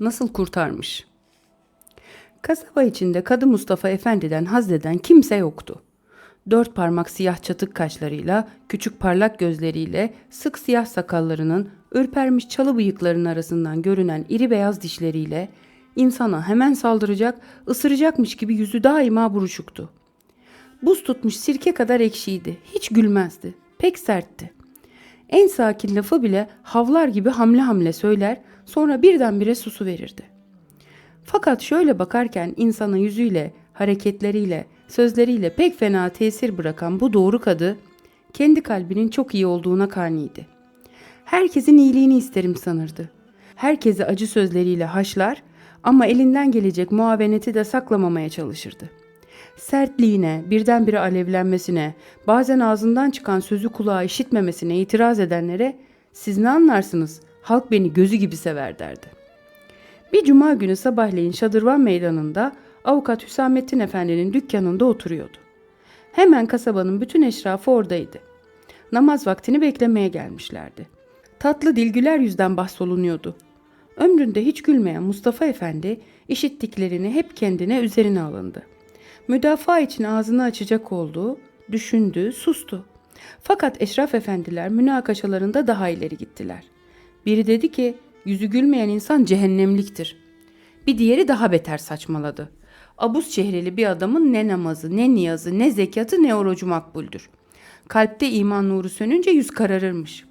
nasıl kurtarmış? Kasaba içinde Kadı Mustafa Efendi'den hazdeden kimse yoktu. Dört parmak siyah çatık kaşlarıyla, küçük parlak gözleriyle, sık siyah sakallarının, ürpermiş çalı bıyıklarının arasından görünen iri beyaz dişleriyle, insana hemen saldıracak, ısıracakmış gibi yüzü daima buruşuktu. Buz tutmuş sirke kadar ekşiydi, hiç gülmezdi, pek sertti. En sakin lafı bile havlar gibi hamle hamle söyler, sonra birdenbire susu verirdi. Fakat şöyle bakarken insana yüzüyle, hareketleriyle, sözleriyle pek fena tesir bırakan bu doğru kadı, kendi kalbinin çok iyi olduğuna kaniydi. Herkesin iyiliğini isterim sanırdı. Herkesi acı sözleriyle haşlar ama elinden gelecek muaveneti de saklamamaya çalışırdı. Sertliğine, birdenbire alevlenmesine, bazen ağzından çıkan sözü kulağa işitmemesine itiraz edenlere siz ne anlarsınız, halk beni gözü gibi sever derdi. Bir cuma günü sabahleyin Şadırvan Meydanı'nda avukat Hüsamettin Efendi'nin dükkanında oturuyordu. Hemen kasabanın bütün eşrafı oradaydı. Namaz vaktini beklemeye gelmişlerdi. Tatlı dil güler yüzden bahsolunuyordu. Ömründe hiç gülmeyen Mustafa Efendi işittiklerini hep kendine üzerine alındı. Müdafaa için ağzını açacak oldu, düşündü, sustu. Fakat eşraf efendiler münakaşalarında daha ileri gittiler. Biri dedi ki yüzü gülmeyen insan cehennemliktir. Bir diğeri daha beter saçmaladı. Abuz çehreli bir adamın ne namazı, ne niyazı, ne zekatı, ne orucu makbuldür. Kalpte iman nuru sönünce yüz kararırmış.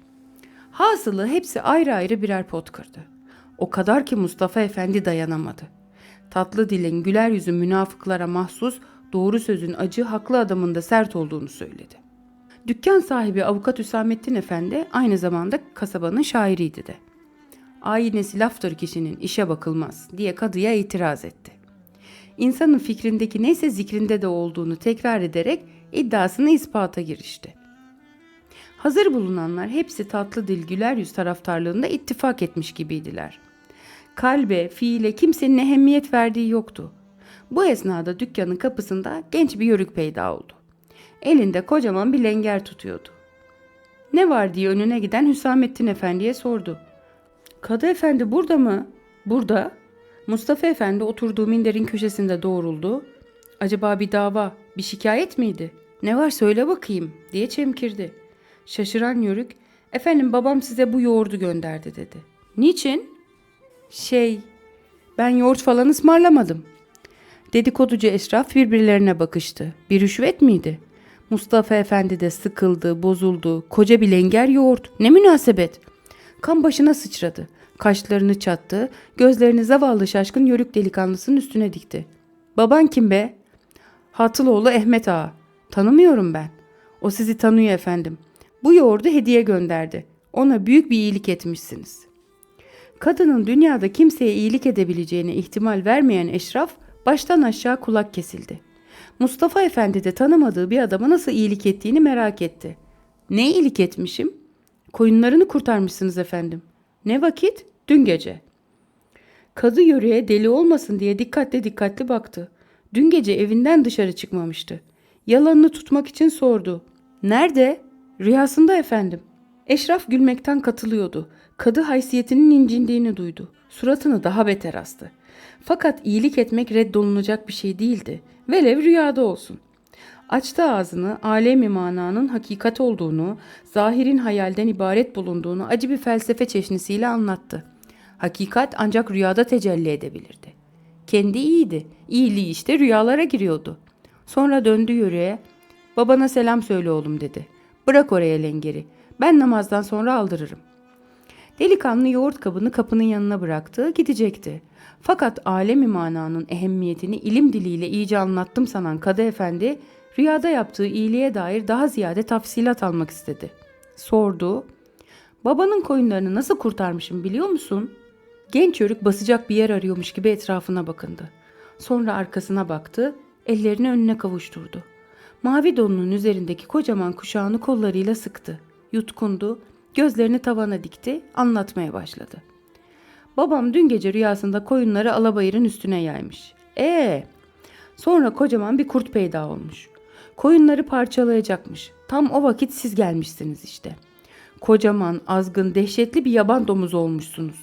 Hasılı hepsi ayrı ayrı birer pot kırdı. O kadar ki Mustafa Efendi dayanamadı. Tatlı dilin güler yüzü münafıklara mahsus, doğru sözün acı haklı adamın da sert olduğunu söyledi. Dükkan sahibi avukat Hüsamettin Efendi aynı zamanda kasabanın şairiydi de. Aynesi laftır kişinin işe bakılmaz diye kadıya itiraz etti. İnsanın fikrindeki neyse zikrinde de olduğunu tekrar ederek iddiasını ispata girişti. Hazır bulunanlar hepsi tatlı dil güler yüz taraftarlığında ittifak etmiş gibiydiler. Kalbe, fiile kimsenin ehemmiyet verdiği yoktu. Bu esnada dükkanın kapısında genç bir yörük peyda oldu. Elinde kocaman bir lenger tutuyordu. Ne var diye önüne giden Hüsamettin Efendi'ye sordu. Kadı Efendi burada mı? Burada. Mustafa Efendi oturduğu minderin köşesinde doğruldu. Acaba bir dava, bir şikayet miydi? Ne var söyle bakayım diye çemkirdi. Şaşıran yörük, efendim babam size bu yoğurdu gönderdi dedi. Niçin? Şey, ben yoğurt falan ısmarlamadım. Dedikoducu eşraf birbirlerine bakıştı. Bir rüşvet miydi? Mustafa Efendi de sıkıldı, bozuldu. Koca bir lenger yoğurt. Ne münasebet. Kan başına sıçradı. Kaşlarını çattı. Gözlerini zavallı şaşkın yörük delikanlısının üstüne dikti. Baban kim be? Hatıloğlu Ehmet Ağa. Tanımıyorum ben. O sizi tanıyor efendim. Bu yoğurdu hediye gönderdi. Ona büyük bir iyilik etmişsiniz. Kadının dünyada kimseye iyilik edebileceğine ihtimal vermeyen eşraf baştan aşağı kulak kesildi. Mustafa Efendi de tanımadığı bir adama nasıl iyilik ettiğini merak etti. Ne iyilik etmişim? Koyunlarını kurtarmışsınız efendim. Ne vakit? Dün gece. Kadı yörüğe deli olmasın diye dikkatli dikkatli baktı. Dün gece evinden dışarı çıkmamıştı. Yalanını tutmak için sordu. Nerede? Rüyasında efendim. Eşraf gülmekten katılıyordu. Kadı haysiyetinin incindiğini duydu. Suratını daha beter astı. Fakat iyilik etmek reddolunacak bir şey değildi. Velev rüyada olsun. Açtı ağzını alemi mananın hakikat olduğunu, zahirin hayalden ibaret bulunduğunu acı bir felsefe çeşnisiyle anlattı. Hakikat ancak rüyada tecelli edebilirdi. Kendi iyiydi. İyiliği işte rüyalara giriyordu. Sonra döndü yörüğe. Babana selam söyle oğlum dedi. Bırak oraya lengeri. Ben namazdan sonra aldırırım. Delikanlı yoğurt kabını kapının yanına bıraktı, gidecekti. Fakat alemi mananın ehemmiyetini ilim diliyle iyice anlattım sanan Kadı Efendi, rüyada yaptığı iyiliğe dair daha ziyade tafsilat almak istedi. Sordu, babanın koyunlarını nasıl kurtarmışım biliyor musun? Genç yörük basacak bir yer arıyormuş gibi etrafına bakındı. Sonra arkasına baktı, ellerini önüne kavuşturdu. Mavi donunun üzerindeki kocaman kuşağını kollarıyla sıktı. Yutkundu, gözlerini tavana dikti, anlatmaya başladı. Babam dün gece rüyasında koyunları alabayırın üstüne yaymış. Ee, sonra kocaman bir kurt peyda olmuş. Koyunları parçalayacakmış. Tam o vakit siz gelmişsiniz işte. Kocaman, azgın, dehşetli bir yaban domuzu olmuşsunuz.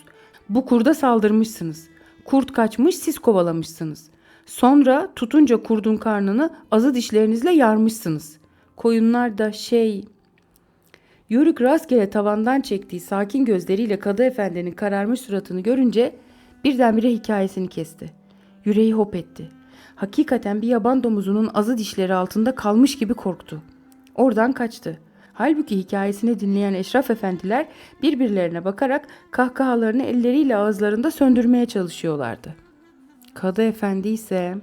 Bu kurda saldırmışsınız. Kurt kaçmış siz kovalamışsınız. Sonra tutunca kurdun karnını azı dişlerinizle yarmışsınız. Koyunlar da şey... Yörük rastgele tavandan çektiği sakin gözleriyle Kadı Efendi'nin kararmış suratını görünce birdenbire hikayesini kesti. Yüreği hop etti. Hakikaten bir yaban domuzunun azı dişleri altında kalmış gibi korktu. Oradan kaçtı. Halbuki hikayesini dinleyen eşraf efendiler birbirlerine bakarak kahkahalarını elleriyle ağızlarında söndürmeye çalışıyorlardı. Kadı efendi ise